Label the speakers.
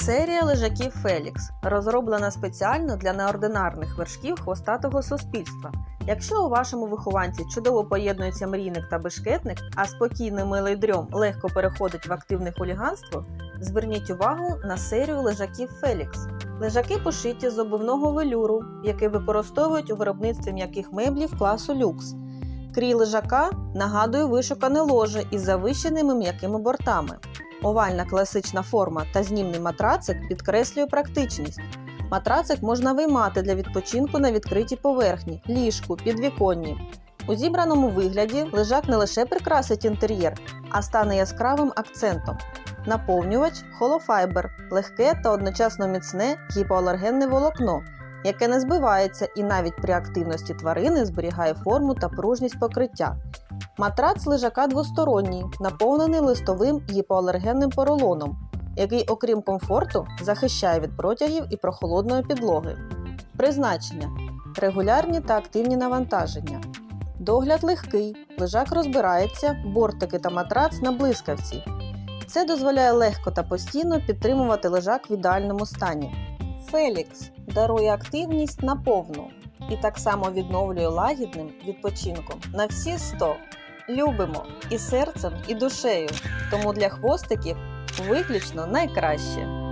Speaker 1: Серія лежаків Фелікс розроблена спеціально для неординарних вершків хвостатого суспільства. Якщо у вашому вихованці чудово поєднується мрійник та бешкетник, а спокійний милий дрьом легко переходить в активне хуліганство, зверніть увагу на серію лежаків Фелікс. Лежаки пошиті з обувного велюру, який використовують у виробництві м'яких меблів класу люкс. Крій лежака нагадує вишукане ложе із завищеними м'якими бортами. Овальна класична форма та знімний матрацик підкреслює практичність. Матрацик можна виймати для відпочинку на відкритій поверхні, ліжку, підвіконні. У зібраному вигляді лежак не лише прикрасить інтер'єр, а стане яскравим акцентом. Наповнювач холофайбер легке та одночасно міцне гіпоалергенне волокно, яке не збивається і навіть при активності тварини зберігає форму та пружність покриття. Матрац лежака двосторонній, наповнений листовим гіпоалергенним поролоном, який, окрім комфорту, захищає від протягів і прохолодної підлоги. Призначення регулярні та активні навантаження. Догляд легкий, лежак розбирається, бортики та матрац на блискавці. Це дозволяє легко та постійно підтримувати лежак в ідеальному стані. Фелікс дарує активність на повну і так само відновлює лагідним відпочинком на всі 100. Любимо і серцем, і душею, тому для хвостиків виключно найкраще.